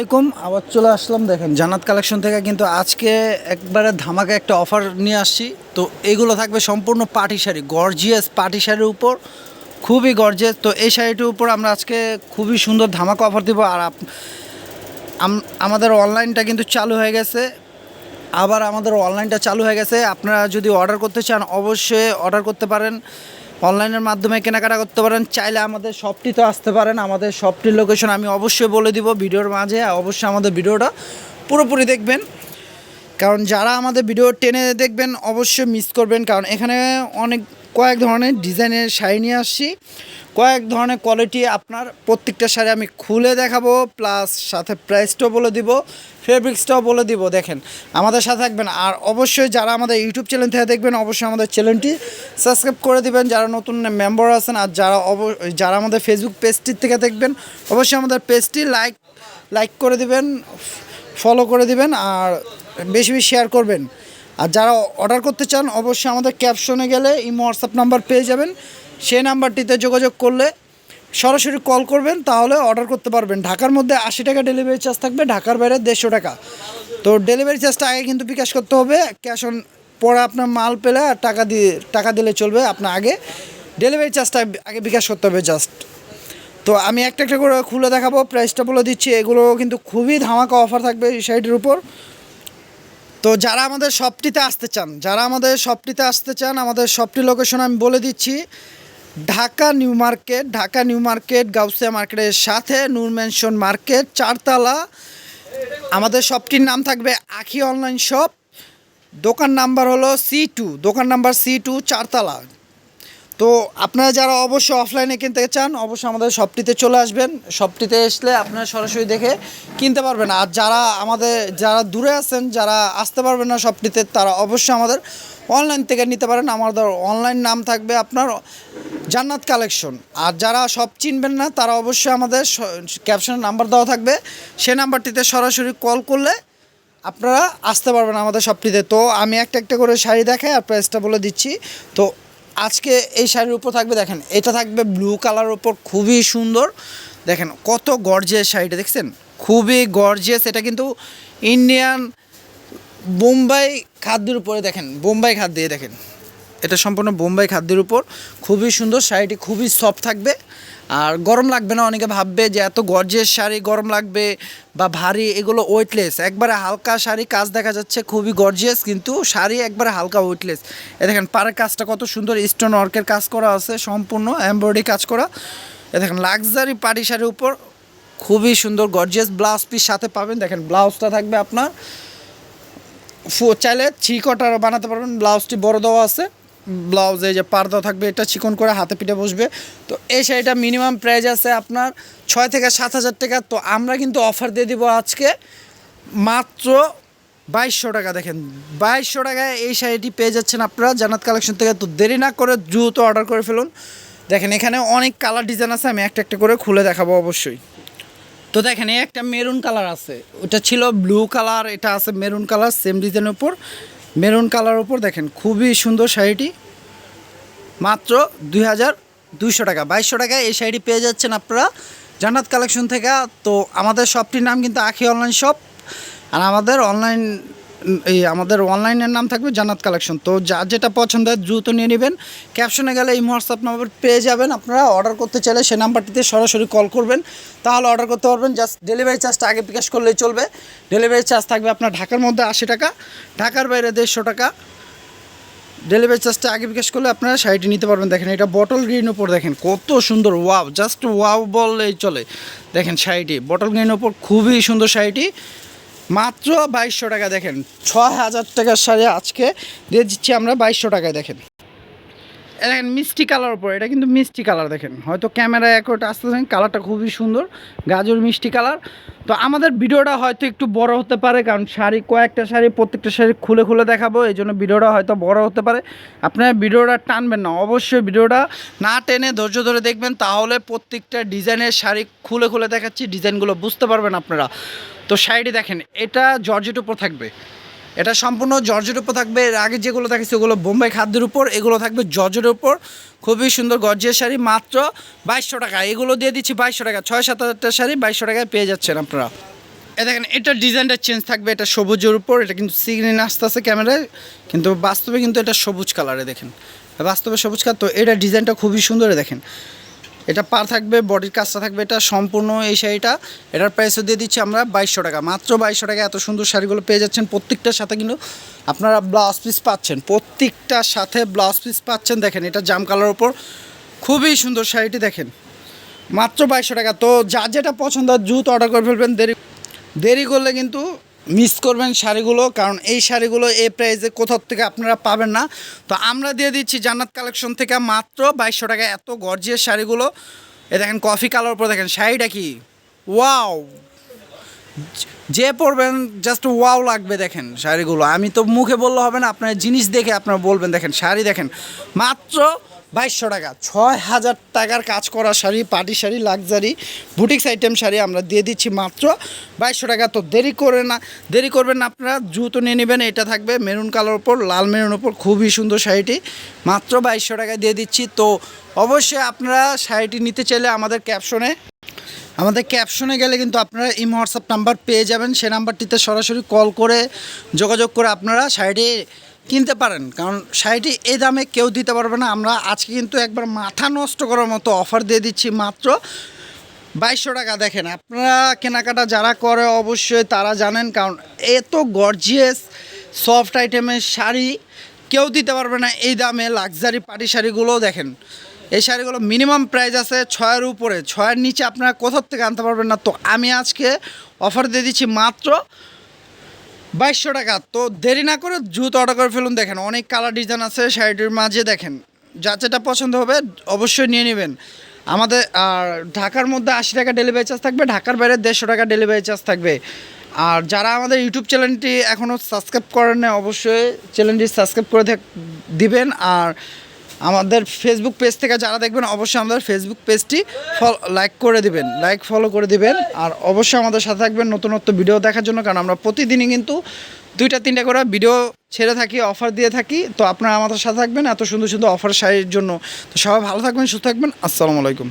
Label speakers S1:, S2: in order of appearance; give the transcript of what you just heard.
S1: আলাইকুম, আবার চলে আসলাম, দেখেন, জান্নাত কালেকশন থেকে কিন্তু আজকে একবারে ধামাকা একটা অফার নিয়ে আসছি। তো এগুলো থাকবে সম্পূর্ণ পাটি শাড়ি গর্জিয়াস পাটি শাড়ির উপর, খুবই গর্জিয়াস তো এই শাড়িটির উপর আমরা আজকে খুবই সুন্দর ধামাকা অফার দিব। আর আমাদের অনলাইনটা কিন্তু চালু হয়ে গেছে। আবার আমাদের অনলাইনটা চালু হয়ে গেছে। আপনারা যদি অর্ডার করতে চান, অবশ্যই অর্ডার করতে পারেন। অনলাইনের মাধ্যমে কেনাকাটা করতে পারেন, চাইলে আমাদের শপটি তো আসতে পারেন। আমাদের শপটির লোকেশন আমি অবশ্যই বলে দিব ভিডিওর মাঝে অবশ্যই আমাদের ভিডিওটা পুরোপুরি দেখবেন। কারণ যারা আমাদের ভিডিও টেনে দেখবেন, অবশ্যই মিস করবেন। কারণ এখানে অনেক কয়েক ধরনের ডিজাইনের শাড়ি নিয়ে আসছি। কয়েক ধরনের কোয়ালিটি আপনার প্রত্যেকটা শাড়ি আমি খুলে দেখাবো প্লাস সাথে প্রাইসটাও বলে দিব ফেব্রিক্সটাও বলে দিব। দেখেন, আমাদের সাথে থাকবেন। আর অবশ্যই যারা আমাদের ইউটিউব চ্যানেল থেকে দেখবেন, অবশ্যই আমাদের চ্যানেলটি সাবস্ক্রাইব করে দিবেন। যারা নতুন মেম্বার আছেন আর যারা অব, যারা আমাদের ফেসবুক পেজটির থেকে দেখবেন, অবশ্যই আমাদের পেজটি লাইক লাইক করে দিবেন ফলো করে দিবেন, আর বেশি বেশি শেয়ার করবেন। আর যারা অর্ডার করতে চান, অবশ্যই আমাদের ক্যাপশনে গেলে ইমো হোয়াটসঅ্যাপ নাম্বার পেয়ে যাবেন। সেই নাম্বারটিতে যোগাযোগ করলে সরাসরি কল করবেন, তাহলে অর্ডার করতে পারবেন। ঢাকার মধ্যে আশি টাকা ডেলিভারি চার্জ থাকবে, ঢাকার বাইরে দেড়শো টাকা। তো ডেলিভারি চার্জটা আগে কিন্তু বিকাশ করতে হবে ক্যাশ অন পরে আপনার মাল পেলে আর টাকা দিয়ে, টাকা দিলে চলবে আপনার আগে। ডেলিভারি চার্জটা আগে বিকাশ করতে হবে জাস্ট তো আমি একটা একটা করে খুলে দেখাবো প্রাইসটা বলে দিচ্ছি, এগুলো কিন্তু খুবই ধামাকা অফার থাকবে এই শাড়িটির উপর। তো যারা আমাদের শপটিতে আসতে চান, যারা আমাদের শপটিতে আসতে চান, আমাদের শপটি লোকেশন আমি বলে দিচ্ছি, Dhaka new market, Dhaka new market, Gausia মার্কেটের সাথে নূর মেনশন মার্কেট, চারতলা। আমাদের শপটির নাম থাকবে আখি অনলাইন শপ। দোকান নাম্বার হলো সি টু দোকান নাম্বার সি টু চারতলা। তো আপনারা যারা অবশ্যই অফলাইনে কিনতে চান, অবশ্যই আমাদের শপটিতে চলে আসবেন। শপটিতে আসলে আপনারা সরাসরি দেখে কিনতে পারবেন। আর যারা আমাদের, যারা দূরে আছেন, যারা আসতে পারবেন না শপটিতে তারা অবশ্যই আমাদের অনলাইন থেকে নিতে পারেন। আমাদের অনলাইন নাম থাকবে আপনার জান্নাত কালেকশন আর যারা সব চিনবেন না, তারা অবশ্যই আমাদের ক্যাপশনের নাম্বার দেওয়া থাকবে। সে নাম্বারটিতে সরাসরি কল করলে আপনারা আসতে পারবেন আমাদের শপটিতে তো আমি একটা একটা করে শাড়ি দেখাই আর প্রাইসটা বলে দিচ্ছি। তো আজকে এই শাড়ির উপর থাকবে, দেখেন, এটা থাকবে ব্লু কালার উপর, খুবই সুন্দর। দেখেন, কত গর্জিয়াস শাড়িটা, দেখছেন? খুবই গর্জিয়াস এটা কিন্তু ইন্ডিয়ান বোম্বাই খাদ্যের উপরে, দেখেন বোম্বাই খাদ্য দিয়ে দেখেন। এটা সম্পূর্ণ বোম্বাই খাদ্যের উপর। খুবই সুন্দর, শাড়িটি খুবই সফট থাকবে। আর গরম লাগবে না, অনেকে ভাববে যে এত গর্জের শাড়ি, গরম লাগবে বা ভারী, এগুলো ওয়েটলেস একবারে হালকা শাড়ি, কাজ দেখা যাচ্ছে খুবই গর্জিয়াস কিন্তু শাড়ি একবারে হালকা ওয়েটলেস এ দেখেন, পাড়ের কাজটা কত সুন্দর স্টোন ওয়ার্কের কাজ করা আছে, সম্পূর্ণ এমব্রয়ডারি কাজ করা। এ দেখেন লাক্সারি পাটি শাড়ির উপর খুবই সুন্দর গর্জিয়াস ব্লাউজ পিস সাথে পাবেন। দেখেন ব্লাউজটা থাকবে আপনার। চাইলে চিকটার বানাতে পারবেন ব্লাউজটি বড় দেওয়া আছে। ব্লাউজে যে পার্দা থাকবে, এটা চিকন করে হাতে পিঠে বসবে। তো এই শাড়িটা মিনিমাম প্রাইস আছে আপনার ছয় থেকে সাত হাজার টাকা। তো আমরা কিন্তু অফার দিয়ে দিব আজকে মাত্র বাইশশো টাকা। দেখেন, বাইশশো টাকায় এই শাড়িটি পেয়ে যাচ্ছেন আপনারা জানাত কালেকশন থেকে। তো দেরি না করে দ্রুত অর্ডার করে ফেলুন। দেখেন, এখানে অনেক কালার ডিজাইন আছে, আমি একটা একটা করে খুলে দেখাবো অবশ্যই। তো দেখেন, এই একটা মেরুন কালার আছে। ওটা ছিল ব্লু কালার এটা আছে মেরুন কালার সেম ডিজাইনের উপর। মেরুন কালার ওপর দেখেন, খুবই সুন্দর শাড়িটি। মাত্র দুই হাজার দুইশো টাকা। বাইশশো টাকায় এই শাড়িটি পেয়ে যাচ্ছেন আপনারা জান্নাত কালেকশন থেকে। তো আমাদের শপটির নাম কিন্তু আখি অনলাইন শপ। আর আমাদের অনলাইন এই আমাদের অনলাইনের নাম থাকবে জান্নাত কালেকশন তো যা যেটা পছন্দ হয় দ্রুত নিয়ে নেবেন। ক্যাপশনে গেলে এই হোয়াটসঅ্যাপ নাম্বার পেয়ে যাবেন আপনারা। অর্ডার করতে চাইলে সে নাম্বারটিতে সরাসরি কল করবেন। তাহলে অর্ডার করতে পারবেন। জাস্ট ডেলিভারি চার্জটা আগে বিকাশ করলেই চলবে। ডেলিভারি চার্জ থাকবে আপনার ঢাকার মধ্যে আশি টাকা, ঢাকার বাইরে দেড়শো টাকা। ডেলিভারি চার্জটা আগে বিকাশ করলে আপনারা শাড়িটি নিতে পারবেন। দেখেন এটা বটল গ্রিন ওপর দেখেন, কত সুন্দর ওয়াও জাস্ট ওয়াও বললেই চলে। দেখেন শাড়িটি বটল গ্রিন ওপর খুবই সুন্দর শাড়িটি মাত্র বাইশশো টাকা দেখেন। ছ হাজার টাকার শাড়ি আজকে দিয়ে দিচ্ছি আমরা বাইশশো টাকায় দেখেন। দেখেন, মিষ্টি কালার উপর, এটা কিন্তু মিষ্টি কালার দেখেন। হয়তো ক্যামেরায় একটা আসতেছেন কালারটা খুবই সুন্দর, গাজর মিষ্টি কালার। তো আমাদের ভিডিওটা হয়তো একটু বড় হতে পারে, কারণ শাড়ি, কয়েকটা শাড়ি, প্রত্যেকটা শাড়ি খুলে খুলে দেখাবো, এই জন্য ভিডিওটা হয়তো বড় হতে পারে। আপনারা ভিডিওটা টানবেন না, অবশ্যই ভিডিওটা না টেনে ধৈর্য ধরে দেখবেন, তাহলে প্রত্যেকটা ডিজাইনের শাড়ি খুলে খুলে দেখাচ্ছি, ডিজাইনগুলো বুঝতে পারবেন আপনারা। তো শাড়িটি দেখেন, এটা জর্জেট উপর থাকবে। এটা সম্পূর্ণ জর্জের উপর থাকবে। এর আগে যেগুলো দেখেছি ওগুলো বোম্বাই খাদ্যের উপর, এগুলো থাকবে জর্জের উপর। খুবই সুন্দর গর্জিয়ার শাড়ি, মাত্র বাইশশো টাকা। এগুলো দিয়ে দিচ্ছি বাইশশো টাকা। ছয় সাত হাজারটা শাড়ি বাইশশো টাকায় পেয়ে যাচ্ছেন আপনারা। এ দেখেন এটা ডিজাইনটা চেঞ্জ থাকবে। এটা সবুজের উপর, এটা কিন্তু সিগ্রিন আসতে আছে ক্যামেরায়। কিন্তু বাস্তবে কিন্তু এটা সবুজ কালারে দেখেন। বাস্তবে সবুজ কালার তো এটা ডিজাইনটা খুবই সুন্দর দেখেন। এটা পার থাকবে বডির কাজটা থাকবে, এটা সম্পূর্ণ এই শাড়িটা। এটার প্রাইসও দিয়ে দিচ্ছি আমরা বাইশশো টাকা। মাত্র বাইশশো টাকা এত সুন্দর শাড়িগুলো পেয়ে যাচ্ছেন। প্রত্যেকটার সাথে কিন্তু আপনারা ব্লাউজ পিস পাচ্ছেন। প্রত্যেকটার সাথে ব্লাউজ পিস পাচ্ছেন। দেখেন, এটা জাম কালার ওপর খুবই সুন্দর শাড়িটি দেখেন। মাত্র বাইশশো টাকা। তো যা যেটা পছন্দ দ্রুত অর্ডার করে ফেলবেন। দেরি দেরি করলে কিন্তু মিস করবেন শাড়িগুলো, কারণ এই শাড়িগুলো এই প্রাইসে কোথাও থেকে আপনারা পাবেন না। তো আমরা দিয়ে দিচ্ছি জান্নাত কালেকশন থেকে মাত্র বাইশশো টাকা, এত গর্জিয়াস শাড়িগুলো। এ দেখেন কফি কালার উপর দেখেন, শাড়িটা কি? ওয়াও যে পরবেন জাস্ট ওয়াও লাগবে দেখেন শাড়িগুলো। আমি তো মুখে বললে হবে না, আপনার জিনিস দেখে আপনারা বলবেন, দেখেন শাড়ি দেখেন। মাত্র বাইশশো টাকা। ছয় হাজার টাকার কাজ করা sari, party sari, luxury boutiques item sari আমরা দিয়ে দিচ্ছি মাত্র বাইশশো টাকা। তো দেরি করে না দেরি করবেন না আপনারা, জুতো নিয়ে নেবেন, এটা থাকবে মেরুন কালার ওপর লাল মেরুন ওপর খুবই সুন্দর শাড়িটি। মাত্র বাইশশো টাকা দিয়ে দিচ্ছি। তো অবশ্যই আপনারা শাড়িটি নিতে চাইলে আমাদের ক্যাপশনে আমাদের ক্যাপশনে গেলে কিন্তু আপনারা ইমো হোয়াটসঅ্যাপ নাম্বার পেয়ে যাবেন। সে নাম্বারটিতে সরাসরি কল করে যোগাযোগ করে আপনারা শাড়িটি কিনতে পারেন। কারণ শাড়িটি এই দামে কেউ দিতে পারবে না। আমরা আজকে কিন্তু একবার মাথা নষ্ট করার মতো অফার দিয়ে দিচ্ছি মাত্র বাইশশো টাকা। দেখেন, আপনারা কেনাকাটা যারা করে অবশ্যই তারা জানেন, কারণ এত গর্জিয়াস সফট আইটেমের শাড়ি কেউ দিতে পারবে না। এই দামে লাক্সারি পাটি শাড়িগুলোও দেখেন, এই শাড়িগুলো মিনিমাম প্রাইস আছে ছয়ের উপরে। ছয়ের নিচে আপনারা কোথার থেকে আনতে পারবেন না। তো আমি আজকে অফার দিয়ে দিচ্ছি মাত্র বাইশশো টাকা। তো দেরি না করে জুতো অর্ডার করে ফেলুন, দেখেন অনেক কালার ডিজাইন আছে, শাড়িটির মাঝে দেখেন। যা যেটা পছন্দ হবে, অবশ্যই নিয়ে নেবেন। আমাদের, আর ঢাকার মধ্যে আশি টাকা ডেলিভারি চার্জ থাকবে, ঢাকার বাইরে দেড়শো টাকা ডেলিভারি চার্জ থাকবে। আর যারা আমাদের ইউটিউব চ্যানেলটি এখনও সাবস্ক্রাইব করেন অবশ্যই চ্যানেলটি সাবস্ক্রাইব করে দিবেন। আর আমাদের ফেসবুক পেজ থেকে যারা দেখবেন, অবশ্যই আমাদের ফেসবুক পেজটি লাইক করে দিবেন লাইক ফলো করে দিবেন। আর অবশ্যই আমাদের সাথে থাকবেন নতুনত্ব ভিডিও দেখার জন্য, কারণ আমরা প্রতিদিনই কিন্তু দুইটা, তিনটা করে ভিডিও ছেড়ে থাকি অফার দিয়ে থাকি। তো আপনারা আমাদের সাথে থাকবেন, এত সুন্দর সুন্দর অফার শাড়ির জন্য। তো সবাই ভালো থাকবেন, সুস্থ থাকবেন। আসসালামু আলাইকুম।